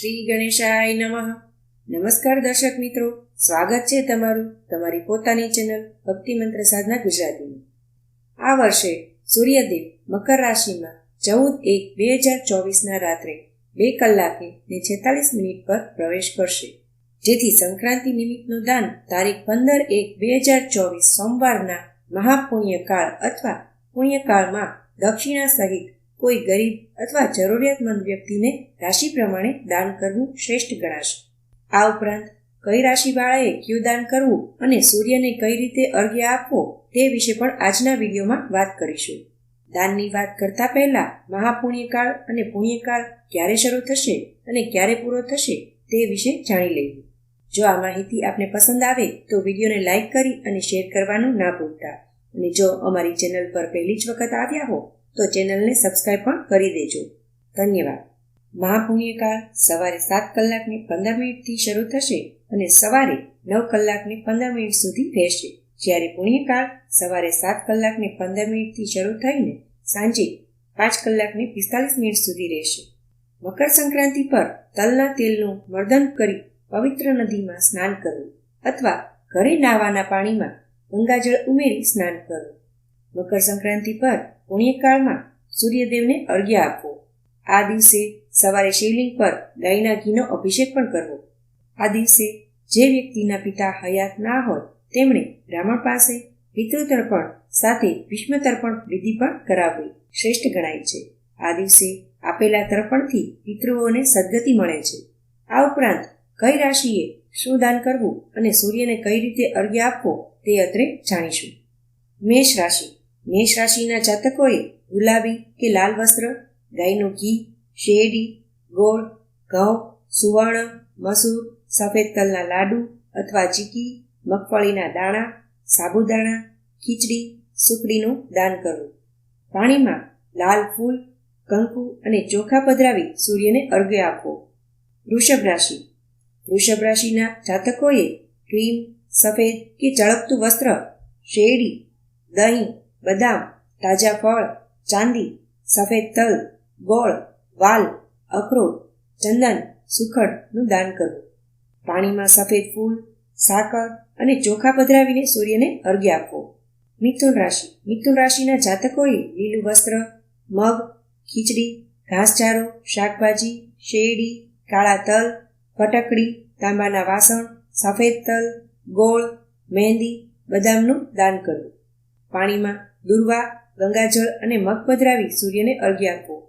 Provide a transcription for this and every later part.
શ્રી ગણેશાય નમઃ. નમસ્કાર દર્શક મિત્રો, સ્વાગત છે તમારું, તમારી પોતાની ચેનલ ભક્તિ મંત્ર સાધના ગુજરાતીની આ વર્ષે સૂર્યદેવ મકર રાશિમાં ચૌદ એક બે હજાર ચોવીસના રાત્રે બે કલાકે ને છેતાલીસ મિનિટ પર પ્રવેશ કરશે. જેથી સંક્રાંતિ નિમિત્તનું દાન તારીખ પંદર એક બે હજાર ચોવીસ સોમવારના મહાપુણ્યકાળ અથવા પુણ્યકાળમાં દક્ષિણા સહિત કોઈ ગરીબ અથવા જરૂરિયાતમંદ વ્યક્તિને રાશિ પ્રમાણે દાન કરવું શ્રેષ્ઠ ગણાશે. આ ઉપરાંત, કઈ રાશિવાળાએ કયું દાન કરવું અને સૂર્યને કઈ રીતે અર્ઘ્ય આપવો તે વિશે પણ આજના વિડીયોમાં વાત કરીશું. દાનની વાત કરતા પહેલા મહાપુણ્યકાળ અને પુણ્યકાળ ક્યારે શરૂ થશે અને ક્યારે પૂરો થશે તે વિશે જાણી લઈએ. જો આ માહિતી આપને પસંદ આવે તો વિડીયોને લાઇક કરી અને શેર કરવાનું ના ભૂલતા. અને જો અમારી ચેનલ પર પહેલી જ વખત આવ્યા હો તો ચેનલને સબસ્ક્રાઈબ પણ કરી દેજો. ધન્યવાદ. મહાપુણ્યકાળ સવારે સાત કલાકને પંદર મિનિટથી શરૂ થશે અને સવારે નવ કલાકને પંદર મિનિટ સુધી રહેશે. જ્યારે પુણ્યકાળ સવારે સાત કલાકને પંદર મિનિટથી શરૂ થઈને સાંજે પાંચ કલાકને પિસ્તાલીસ મિનિટ સુધી રહેશે. મકર સંક્રાંતિ પર તલના તેલનું મર્દન કરી પવિત્ર નદીમાં સ્નાન કરવું અથવા ઘરે નાવાના પાણીમાં ગંગાજળ ઉમેરી સ્નાન કરવું. મકર સંક્રાંતિ પર પુણ્યકાળમાં સૂર્યદેવને અર્ઘ્ય આપવો. આ દિવસે સવારે શિવલિંગ પર ગાયના ઘીનો અભિષેક પણ કરવો. આ દિવસે જે વ્યક્તિના પિતા હયાત ના હોય, તેમણે બ્રાહ્મણ પાસે પિતૃતર્પણ સાથે ભીષ્મ તર્પણ વિધિ પણ કરાવવી શ્રેષ્ઠ ગણાય છે. આ દિવસે આપેલા તર્પણથી પિતૃઓને સદગતિ મળે છે. આ ઉપરાંત કઈ રાશિએ શું દાન કરવું અને સૂર્યને કઈ રીતે અર્ઘ્ય આપવો તે અત્રે જાણીશું. મેષ રાશિ. મેષ રાશિના જાતકોએ ગુલાબી કે લાલ વસ્ત્ર, ગાયનું ઘી, શેરડી, ગોળ, ઘઉં, સુવર્ણ, મસૂર, સફેદ તલના લાડુ અથવા ચીકી, મગફળીના દાણા, સાબુદાણા, ખીચડી, સુખડીનું દાન કરવું. પાણીમાં લાલ ફૂલ, કંકુ અને ચોખા પધરાવી સૂર્યને અર્ઘ્ય આપવો. વૃષભ રાશિ. વૃષભ રાશિના જાતકોએ ક્રીમ, સફેદ કે ચળકતું વસ્ત્ર, શેરડી, દહીં બદામ, તાજા ફળ, ચાંદી, સફેદ તલ, ગોળ, વાલ, અખરોટ, ચંદન, સુખડનું દાન કરવું પાણીમાં સફેદ ફૂલ, સાકર અને ચોખા પધરાવીને સૂર્યને અર્ઘ્ય આપવો મિથુન રાશિ. મિથુન રાશિના જાતકોએ લીલું વસ્ત્ર, મગ, ખીચડી, ઘાસચારો, શાકભાજી, શેરડી, કાળા તલ, ફટકડી, તાંબાના વાસણ, સફેદ તલ, ગોળ, મહેંદી, બદામનું દાન કરવું પાણીમાં દુર્વા, ગંગાજળ અને મગ પધરાવી સૂર્યને અર્ઘ્ય આપવો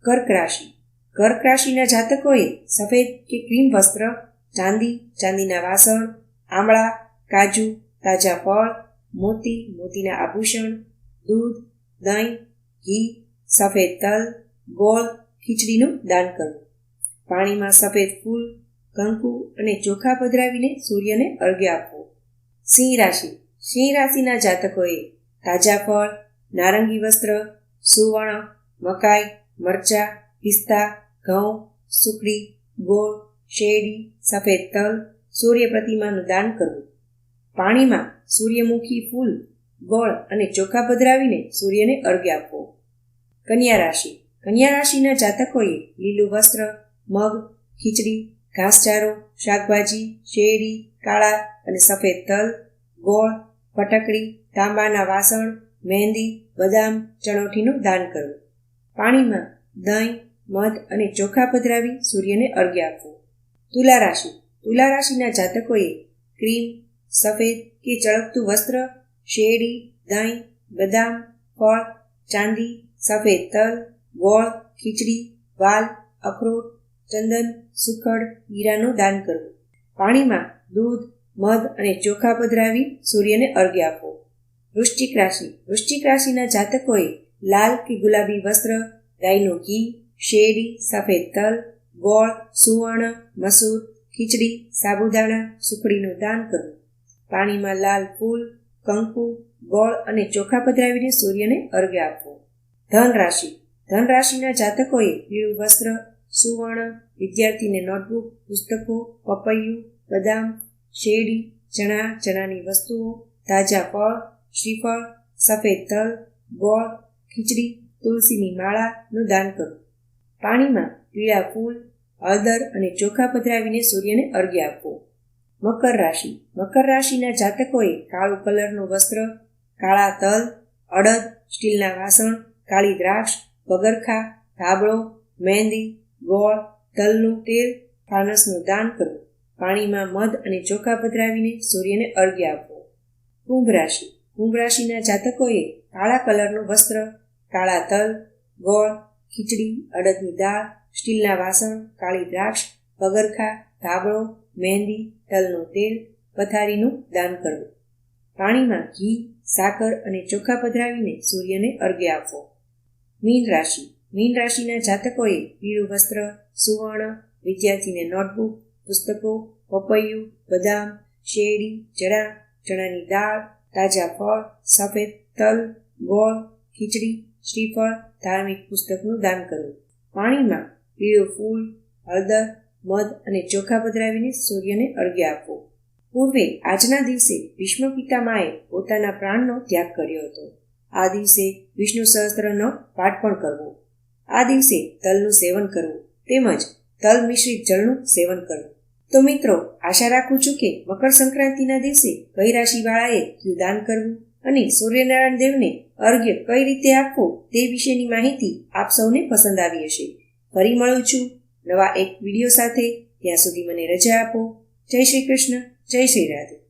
કર્ક રાશિ. કર્ક રાશિના જાતકોએ સફેદ કે ક્રીમ વસ્ત્ર, ચાંદી, ચાંદીના વાસણ, આમળા, કાજુ, તાજા ફળ, મોતી, મોતીના આભૂષણ, દૂધ, દહીં, ઘી, સફેદ તલ, ગોળ, ખીચડીનું દાન કરવું. પાણીમાં સફેદ ફૂલ કંકુ અને ચોખા પધરાવીને સૂર્યને અર્ઘ્ય આપવો સિંહ રાશિ. સિંહ રાશિના જાતકોએ તાજા ફળ, નારંગી વસ્ત્ર, સુવર્ણ, મકાઈ, મરચા, પિસ્તા, ઘઉં સુકડી ગોળ, શેરડી, સફેદ તલ સૂર્ય પ્રતિમાનું દાન કરવું. પાણીમાં સૂર્યમુખી ફૂલ, ગોળ અને ચોખા પધરાવીને સૂર્યને અર્ઘ્ય આપવો. કન્યા રાશિ. કન્યા રાશિના જાતકોએ લીલું વસ્ત્ર, મગ, ખીચડી, ઘાસચારો, શાકભાજી, શેરડી, કાળા અને સફેદ તલ, ગોળ ફટકડી તાંબાના વાસણ, મહેંદી, બદામ, ચણોઠીનું દાન કરવું. પાણીમાં દહીં, મધ અને ચોખા પધરાવી સૂર્યને અર્ઘ્ય આપવું. તુલા રાશિ તુલા રાશિના જાતકોએ ક્રીમ, સફેદ કે ચળકતું વસ્ત્ર, શેરડી, દહીં, બદામ, ફળ, ચાંદી, સફેદ તલ, ગોળ, ખીચડી, વાલ, અખરોટ, ચંદન, સુખડ, હીરાનું દાન કરવું. પાણીમાં દૂધ મધ અને ચોખા પધરાવી સૂર્યને અર્ઘ્ય આપવો વૃશ્ચિક રાશિ. વૃશ્ચિક રાશિના જાતકોએ લાલ કે ગુલાબી વસ્ત્ર, ગાયનું ઘી, શેરડી, સફેદ તલ, ગોળ, સુવર્ણ, મસૂર, ખીચડી, સાબુદાણા, સુખડીનું દાન કરવું પાણીમાં લાલ ફૂલ, કંકુ, ગોળ અને ચોખા પધરાવીને સૂર્યને અર્ઘ્ય આપવો ધન રાશિ. ધન રાશિના જાતકોએ પીળું વસ્ત્ર, સુવર્ણ, વિદ્યાર્થીને નોટબુક, પુસ્તકો, પપૈયું, બદામ શેરડી, ચણા, ચણાની વસ્તુઓ, તાજા ફળ, શ્રીફળ, સફેદ તલ, ગોળ, ખીચડી, તુલસીની માળાનું દાન કરો. પાણીમાં પીળા ફૂલ, હળદર અને ચોખા પધરાવીને સૂર્યને અર્ઘ્ય આપવો મકર રાશિ. મકર રાશિના જાતકોએ કાળું કલરનું વસ્ત્ર, કાળા તલ, અડદ, સ્ટીલના વાસણ, કાળી દ્રાક્ષ, પગરખા, ધાબળો, મહેંદી, ગોળ, તલનું તેલ, ફાનસનું દાન કરવું પાણીમાં મધ અને ચોખા પધરાવીને સૂર્યને અર્ઘ્ય આપવો કુંભ રાશિ કુંભ રાશિના જાતકોએ કાળા કલરનું વસ્ત્ર, કાળા તલ, ગોળ, ખીચડી, અડદની દાળ, સ્ટીલના વાસણ, કાળી દ્રાક્ષ પગરખા ધાબળો, મહેંદી, તલનું તેલ, પથારીનું દાન કરવું. પાણીમાં ઘી, સાકર અને ચોખા પધરાવીને સૂર્યને અર્ઘ્ય આપવો મીન રાશિ મીન રાશિના જાતકોએ પીળું વસ્ત્ર, સુવર્ણ, વિદ્યાર્થીને નોટબુક પુસ્તકો, પપૈયું, બદામ, શેરડી, ચણા, ચણાની દાળ, તાજા ફળ, સફેદ તલ, ગોળ, ખીચડી, શ્રીફળ, ધાર્મિક પુસ્તકનું દાન કરવું. પાણીમાં પીળું ફૂલ, હળદર, મધ અને ચોખા પધરાવીને સૂર્યને અર્ઘ્ય આપવો. પૂર્વે આજના દિવસે ભીષ્મ પિતામાએ પોતાના પ્રાણનો ત્યાગ કર્યો હતો. આ દિવસે વિષ્ણુ સહસ્ત્રનો પાઠ પણ કરવો. આ દિવસે તલનું સેવન કરવું તેમજ તલ મિશ્રિત જળનું સેવન કરવું. તો મિત્રો, આશા રાખું છું કે મકર સંક્રાંતિના દિવસે કઈ રાશિવાળાએ કયું દાન કરવું અને સૂર્યનારાયણ દેવને અર્ઘ્ય કઈ રીતે આપવો તે વિશેની માહિતી આપ સૌને પસંદ આવી હશે. ફરી મળું છું નવા એક વીડિયો સાથે. ત્યાં સુધી મને રજા આપો. જય શ્રી કૃષ્ણ. જય શ્રી રાધે.